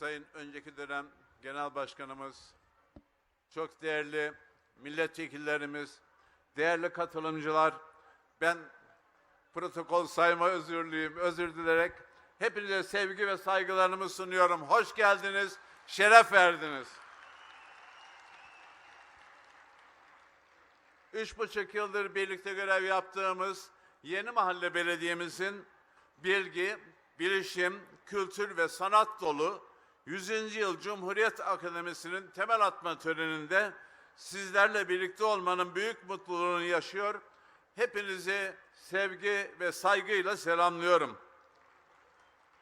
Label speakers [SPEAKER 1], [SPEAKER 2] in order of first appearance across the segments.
[SPEAKER 1] Sayın önceki dönem Genel Başkanımız, çok değerli milletvekillerimiz, değerli katılımcılar, ben protokol sayma özürlüyüm, özür dilerek hepinize sevgi ve saygılarımı sunuyorum. Hoş geldiniz, şeref verdiniz. Üç buçuk yıldır birlikte görev yaptığımız Yeni Mahalle Belediye'mizin bilgi, bilişim, kültür ve sanat dolu 100. Yıl Cumhuriyet Akademisi'nin temel atma töreninde sizlerle birlikte olmanın büyük mutluluğunu yaşıyor. Hepinizi sevgi ve saygıyla selamlıyorum.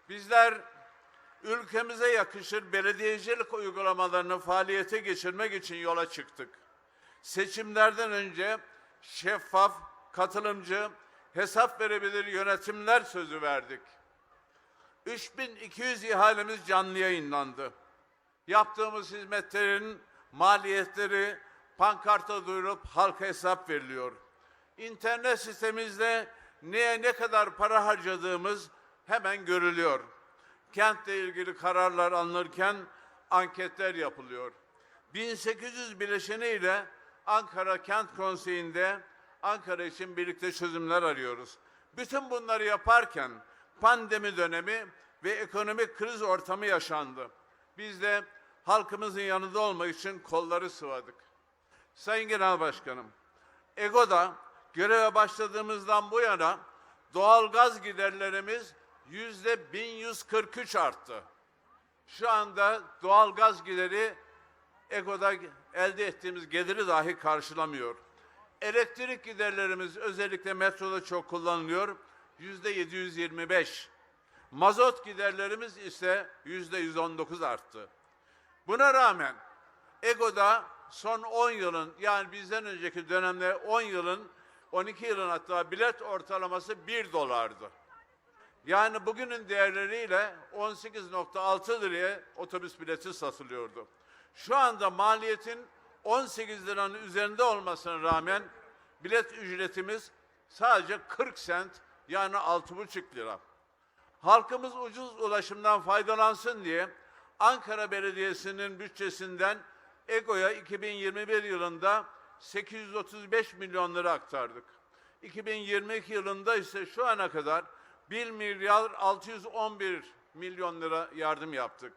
[SPEAKER 1] Bizler ülkemize yakışır belediyecilik uygulamalarını faaliyete geçirmek için yola çıktık. Seçimlerden önce şeffaf, katılımcı, hesap verebilir yönetimler sözü verdik. 3200 ihalemiz canlı yayınlandı. Yaptığımız hizmetlerin maliyetleri pankarta duyurup halka hesap veriliyor. İnternet sitemizde neye ne kadar para harcadığımız hemen görülüyor. Kentle ilgili kararlar alınırken anketler yapılıyor. 1800 bileşeniyle Ankara Kent Konseyi'nde Ankara için birlikte çözümler arıyoruz. Bütün bunları yaparken pandemi dönemi ve ekonomik kriz ortamı yaşandı. Biz de halkımızın yanında olmak için kolları sıvadık. Sayın Genel Başkanım, EGO'da göreve başladığımızdan bu yana doğal gaz giderlerimiz yüzde 1143 arttı. Şu anda doğal gaz gideri EGO'da elde ettiğimiz geliri dahi karşılamıyor. Elektrik giderlerimiz özellikle metroda çok kullanılıyor. Yüzde 725. Mazot giderlerimiz ise yüzde 119 arttı. Buna rağmen EGO'da son 10 yılın yani bizden önceki dönemde 10 yılın 12 yılın hatta bilet ortalaması 1 dolardı. Yani bugünün değerleriyle 18.6 liraya otobüs bileti satılıyordu. Şu anda maliyetin 18 liranın üzerinde olmasına rağmen bilet ücretimiz sadece 40 sent yani 6,5 lira. Halkımız ucuz ulaşımdan faydalansın diye Ankara Belediyesi'nin bütçesinden EGO'ya 2021 yılında 835 milyon lira aktardık. 2022 yılında ise şu ana kadar 1 milyar 611 milyon lira yardım yaptık.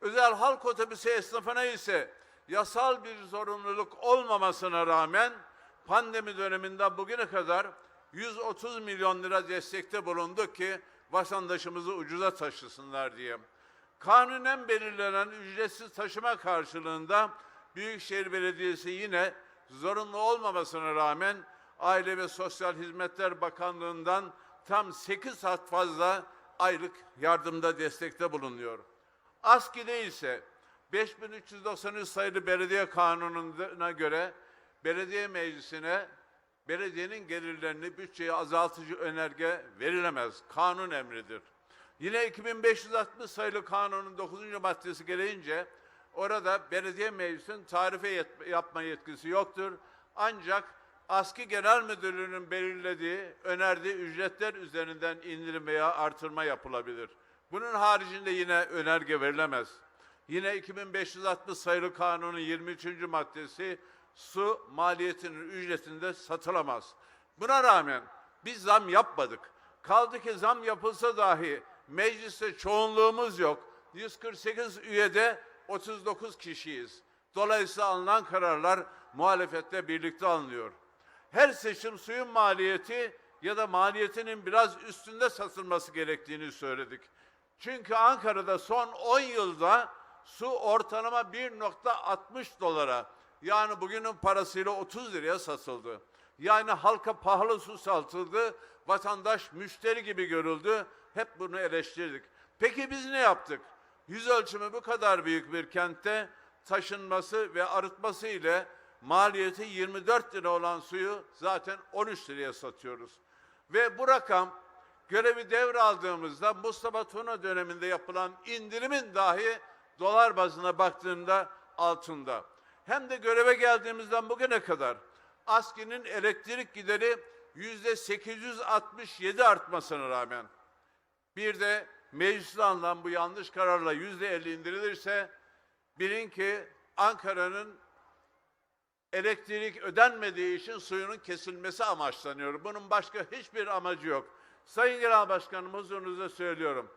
[SPEAKER 1] Özel halk otobüsü esnafına ise yasal bir zorunluluk olmamasına rağmen pandemi döneminde bugüne kadar 130 milyon lira destekte bulunduk ki vatandaşımızı ucuza taşısınlar diye. Kanunen belirlenen ücretsiz taşıma karşılığında Büyükşehir Belediyesi yine zorunlu olmamasına rağmen Aile ve Sosyal Hizmetler Bakanlığı'ndan tam 8 saat fazla aylık yardımda destekte bulunuyor. ASKİ'de ise 5393 sayılı belediye kanununa göre belediye meclisine belediyenin gelirlerini bütçeye azaltıcı önerge verilemez. Kanun emridir. Yine 2560 sayılı kanunun 9. maddesi gereğince orada belediye meclisinin tarife yapma yetkisi yoktur. Ancak ASKİ Genel Müdürlüğü'nün belirlediği, önerdiği ücretler üzerinden indirim veya artırma yapılabilir. Bunun haricinde yine önerge verilemez. Yine 2560 sayılı kanunun 23. maddesi su maliyetinin ücretinde satılamaz. Buna rağmen biz zam yapmadık. Kaldı ki zam yapılsa dahi mecliste çoğunluğumuz yok. 148 üyede 39 kişiyiz. Dolayısıyla alınan kararlar muhalefetle birlikte alınıyor. Her seçim suyun maliyeti ya da maliyetinin biraz üstünde satılması gerektiğini söyledik. Çünkü Ankara'da son 10 yılda su ortalama 1.60 dolara yani bugünün parasıyla 30 liraya satıldı. Yani halka pahalı su satıldı, vatandaş müşteri gibi görüldü. Hep bunu eleştirdik. Peki biz ne yaptık? Yüz ölçümü bu kadar büyük bir kentte taşınması ve arıtması ile maliyeti 24 lira olan suyu zaten 13 liraya satıyoruz. Ve bu rakam görevi devraldığımızda Mustafa Tuna döneminde yapılan indirimin dahi dolar bazına baktığında altında. Hem de göreve geldiğimizden bugüne kadar ASKİ'nin elektrik gideri yüzde 867 artmasına rağmen bir de mecliste alınan bu yanlış kararla yüzde elli indirilirse bilin ki Ankara'nın elektrik ödenmediği için suyunun kesilmesi amaçlanıyor. Bunun başka hiçbir amacı yok. Sayın Genel Başkanım huzurunuza söylüyorum.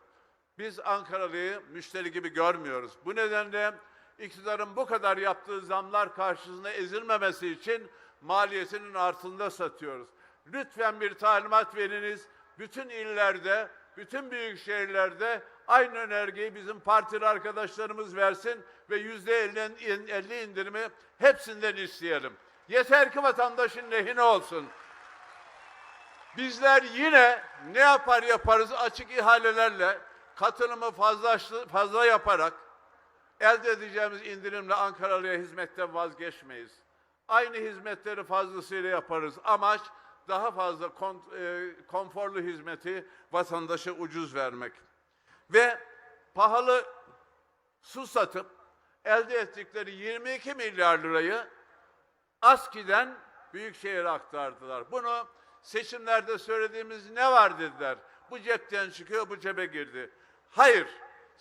[SPEAKER 1] Biz Ankaralı'yı müşteri gibi görmüyoruz. Bu nedenle iktidarın bu kadar yaptığı zamlar karşısında ezilmemesi için maliyetinin altında satıyoruz. Lütfen bir talimat veriniz. Bütün illerde, bütün büyük şehirlerde aynı önergeyi bizim partili arkadaşlarımız versin ve yüzde elli indirimi hepsinden isteyelim. Yeter ki vatandaşın lehine olsun. Bizler yine ne yapar yaparız açık ihalelerle katılımı fazla, fazla yaparak elde edeceğimiz indirimle Ankaralı'ya hizmetten vazgeçmeyiz. Aynı hizmetleri fazlasıyla yaparız. Amaç daha fazla kon, e, konforlu hizmeti vatandaşa ucuz vermek. Ve pahalı su satıp elde ettikleri 22 milyar lirayı ASKİ'den Büyükşehir'e aktardılar. Bunu seçimlerde söylediğimiz ne var dediler. Bu cepten çıkıyor, bu cebe girdi. Hayır,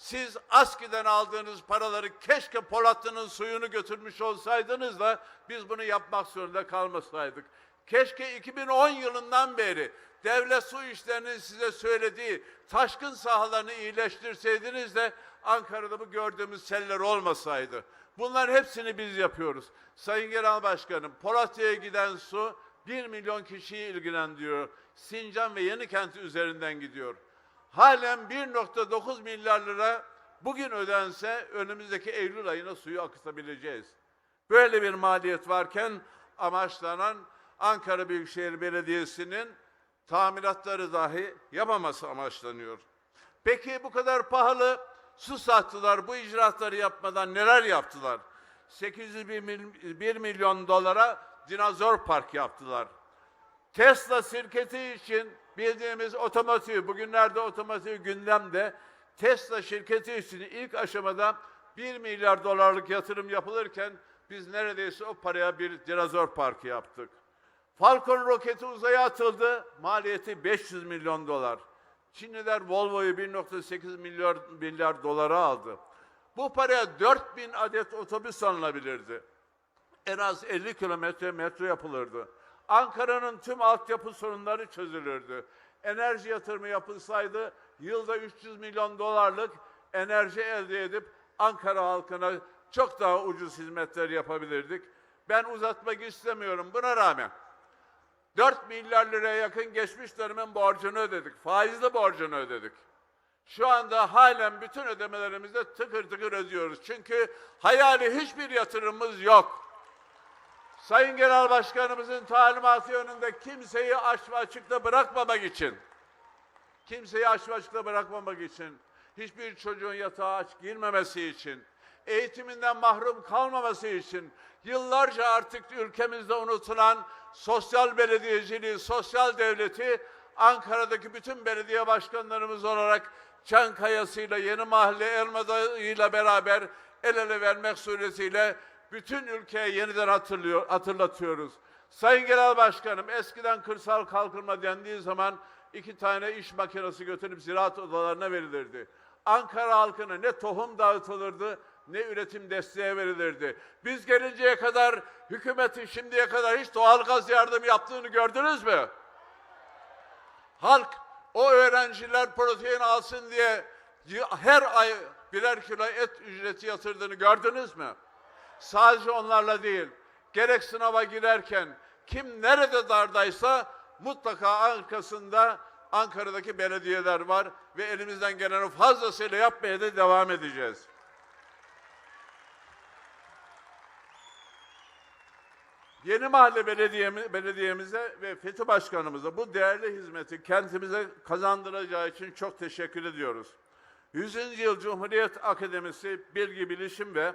[SPEAKER 1] siz ASKİ'den aldığınız paraları keşke Polatlı'nın suyunu götürmüş olsaydınız da biz bunu yapmak zorunda kalmasaydık. Keşke 2010 yılından beri devlet su işlerinin size söylediği taşkın sahalarını iyileştirseydiniz de Ankara'da bu gördüğümüz seller olmasaydı. Bunların hepsini biz yapıyoruz. Sayın Genel Başkanım, Polatlı'ya giden su 1 milyon kişiyi ilgilendiriyor. Sincan ve Yenikent üzerinden gidiyor. Halen 1.9 milyar lira bugün ödense önümüzdeki Eylül ayına suyu akıtabileceğiz. Böyle bir maliyet varken amaçlanan Ankara Büyükşehir Belediyesi'nin tamiratları dahi yapmaması amaçlanıyor. Peki bu kadar pahalı su sattılar, bu icraatları yapmadan neler yaptılar? 801 milyon dolara dinozor park yaptılar. Tesla şirketi için bildiğimiz otomotiv, bugünlerde otomotiv gündemde, Tesla şirketi için ilk aşamada 1 milyar dolarlık yatırım yapılırken biz neredeyse o paraya bir dinozor parkı yaptık. Falcon roketi uzaya atıldı, maliyeti 500 milyon dolar. Çinliler Volvo'yu 1.8 milyar, milyar dolara aldı. Bu paraya 4000 adet otobüs alınabilirdi. En az 50 kilometre metro yapılırdı. Ankara'nın tüm altyapı sorunları çözülürdü. Enerji yatırımı yapılsaydı yılda 300 milyon dolarlık enerji elde edip Ankara halkına çok daha ucuz hizmetler yapabilirdik. Ben uzatmak istemiyorum buna rağmen. 4 milyar liraya yakın geçmiş dönemin borcunu ödedik. Faizli borcunu ödedik. Şu anda halen bütün ödemelerimizde tıkır tıkır ödüyoruz. Çünkü hayali hiçbir yatırımımız yok. Sayın Genel Başkanımızın talimatı yönünde kimseyi aç ve açıkta bırakmamak için, kimseyi aç ve açıkta bırakmamak için, hiçbir çocuğun yatağa aç girmemesi için, eğitiminden mahrum kalmaması için, yıllarca artık ülkemizde unutulan sosyal belediyeciliği, sosyal devleti Ankara'daki bütün belediye başkanlarımız olarak Çankaya'sıyla, Yeni Mahalle, Elmadağ'ıyla beraber el ele vermek suretiyle bütün ülkeye yeniden hatırlıyor, hatırlatıyoruz. Sayın Genel Başkanım, eskiden kırsal kalkınma dendiği zaman iki tane iş makinesi götürüp ziraat odalarına verilirdi. Ankara halkına ne tohum dağıtılırdı, ne üretim desteği verilirdi. Biz gelinceye kadar hükümetin şimdiye kadar hiç doğalgaz yardım yaptığını gördünüz mü? Halk o öğrenciler protein alsın diye her ay birer kilo et ücreti yatırdığını gördünüz mü? Sadece onlarla değil, gerek sınava girerken kim nerede dardaysa mutlaka arkasında Ankara'daki belediyeler var ve elimizden geleni fazlasıyla yapmaya da devam edeceğiz. Yeni Mahalle Belediyemiz, Belediyemize ve Fethi Başkanımıza bu değerli hizmeti kentimize kazandıracağı için çok teşekkür ediyoruz. 100. Yıl Cumhuriyet Akademisi Bilgi, Bilişim ve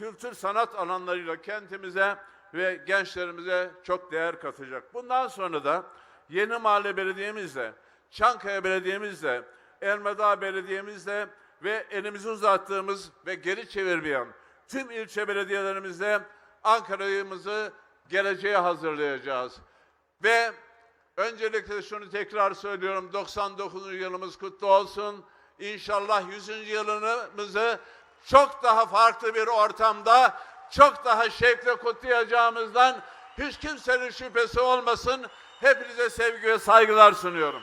[SPEAKER 1] Kültür Sanat alanlarıyla kentimize ve gençlerimize çok değer katacak. Bundan sonra da Yeni Mahalle Belediye'mizle, Çankaya Belediye'mizle, Elmedağ Belediye'mizle ve elimizi uzattığımız ve geri çevirmeyen tüm ilçe belediyelerimizle Ankara'mızı geleceğe hazırlayacağız. Ve öncelikle şunu tekrar söylüyorum, 99. yılımız kutlu olsun. İnşallah 100. yılımızı çok daha farklı bir ortamda, çok daha şevkle kutlayacağımızdan hiç kimsenin şüphesi olmasın. Hepinize sevgi ve saygılar sunuyorum.